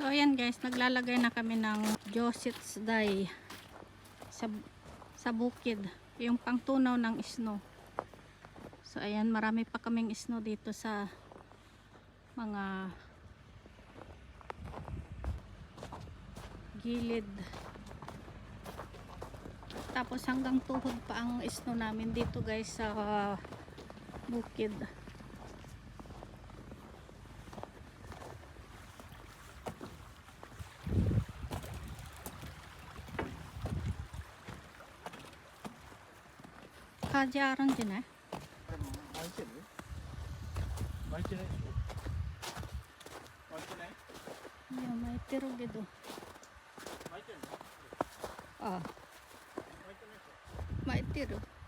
So ayan guys, naglalagay na kami ng Josets dye sa, sa bukid. Yung pangtunaw ng snow. So ayan, marami pa kaming snow dito sa mga gilid. Tapos hanggang tuhod pa ang snow namin dito guys sa bukid. 가지 아런지네. 맛있네. 맛있네. 맛있네. 이거 맛있더라도. 맛있네. 아. 맛있네. 맛있더라도.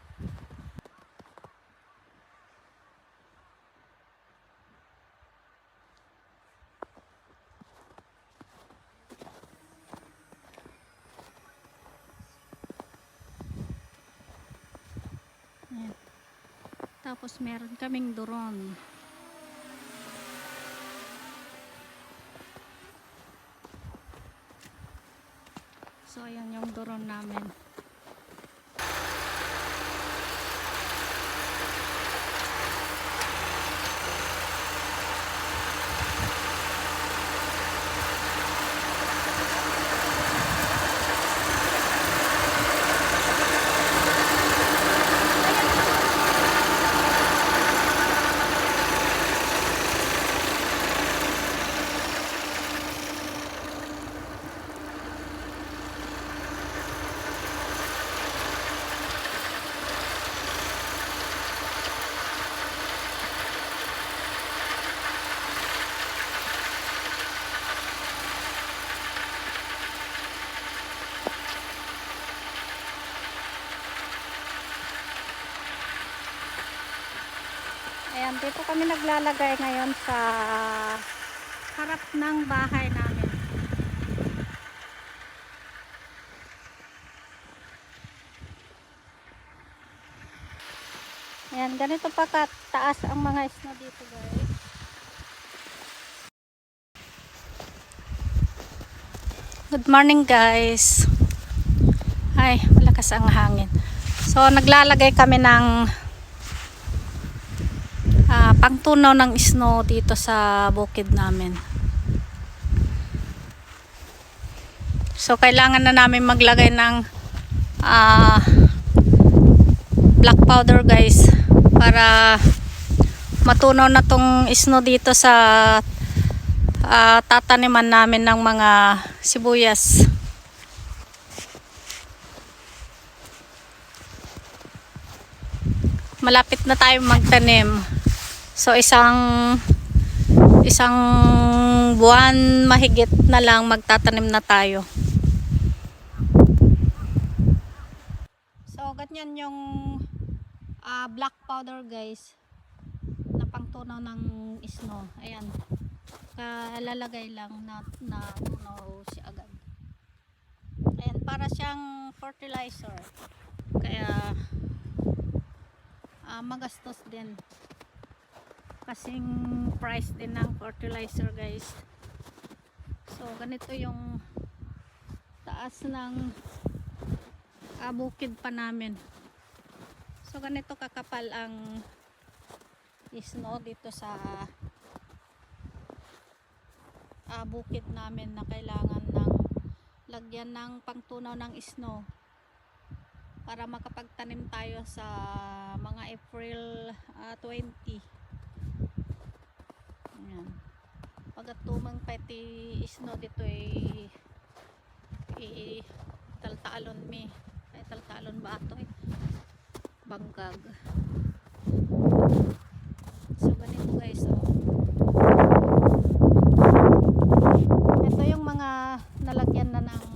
Tapos meron kaming drone. So ayan yung drone namin. Ayan, dito kami naglalagay ngayon sa harap ng bahay namin. Ayan, ganito pa kataas ang mga snow dito guys. Good morning guys. Ay, malakas ang hangin. So, naglalagay kami ng ah, pangtunaw ng snow dito sa bukid namin. So kailangan na namin maglagay ng ah, black powder guys para matunaw na tong snow dito sa ah, tataniman namin ng mga sibuyas. Malapit na tayo magtanim. So isang isang buwan mahigit na lang magtatanim na tayo. So ganyan yung ah, black powder guys na pangtunaw ng snow. Ayan. Kalalagay lang na, na tunaw siya agad. Ayan, para siyang fertilizer. Kaya ah, magastos din kasing price din ng fertilizer guys. So ganito yung taas ng ah, bukid pa namin. So ganito kakapal ang snow dito sa ah, bukid namin na kailangan ng lagyan ng pangtunaw ng snow para makapagtanim tayo sa mga April ah, 20 Ayan. Pagkat tumang pati snow dito ay i taltalon mi. Ay taltalon ba ato eh. Banggag. So ganito guys oh. Ito yung mga nalagyan na ng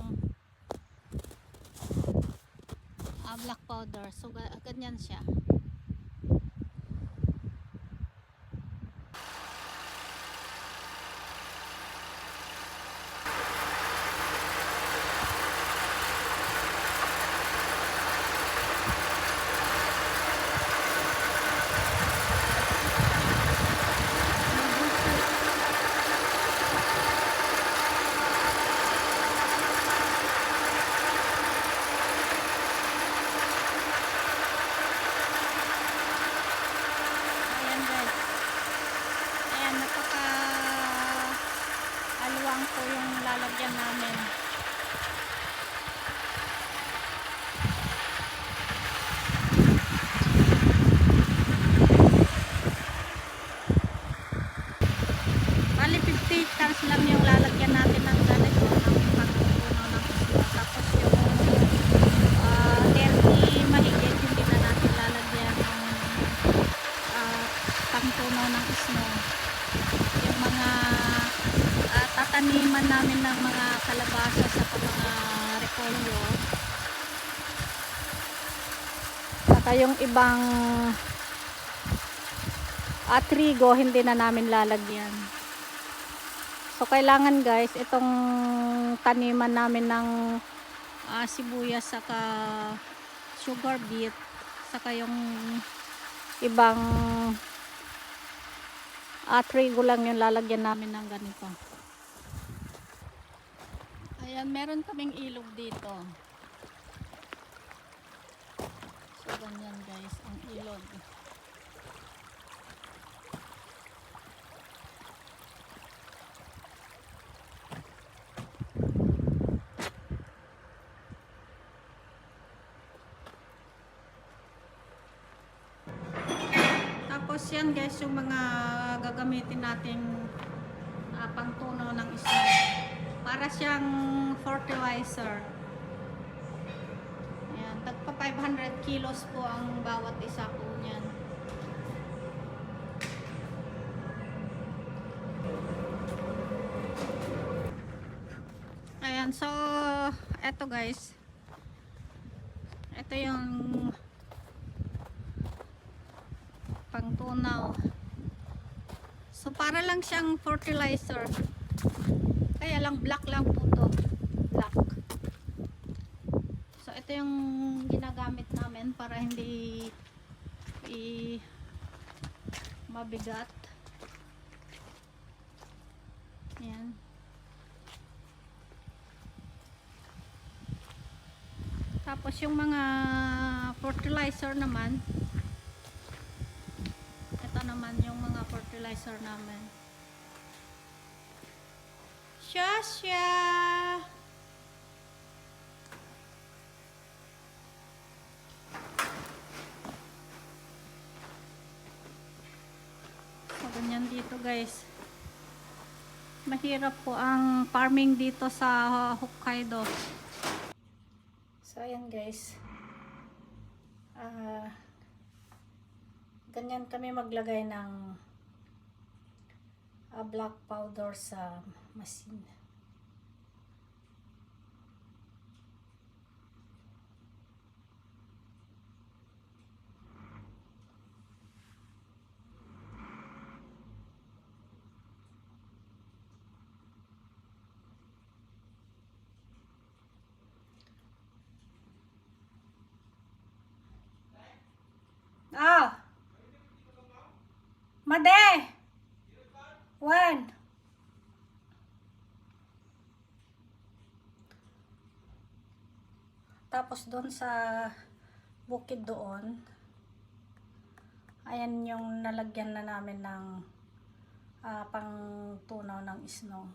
ah, black powder. So ga- ganyan siya. Po yung lalagyan namin. Bali 50 hectares lang yung lalagyan natin ng ganito ng pagpupuno ng isla. Tapos yung ah 30 mahigit hindi na natin lalagyan ng ah, pangtunaw ng snow. Yung mga ah, tataniman namin ng mga kalabasa sa mga repolyo. Saka yung ibang at trigo hindi na namin lalagyan. So kailangan guys itong taniman namin ng ah, sibuyas saka sugar beet saka yung ibang ah, trigo lang yung lalagyan namin ng ganito. Ayan, meron kaming ilog dito. So ganyan guys ang ilog. Tapos yan guys, yung mga gagamitin nating uh, pangtunaw ng isda. Para siyang fertilizer. Ayan, tagpa 500 kilos po ang bawat isa po niyan. Ayan, so eto guys. Ito yung pangtunaw. So para lang siyang fertilizer. Kaya lang black lang po to. Black. So ito yung ginagamit namin para hindi i mabigat. Ayan. Tapos yung mga fertilizer naman, ito naman yung mga fertilizer namin. Shasha! So, ganyan dito guys. Mahirap po ang farming dito sa Hokkaido. So, ayan guys. Ah... ganyan kami maglagay ng ah, black powder sa machine. Ah! Made! When? Tapos doon sa bukid doon, ayan yung nalagyan na namin ng ah, pang tunaw ng snow.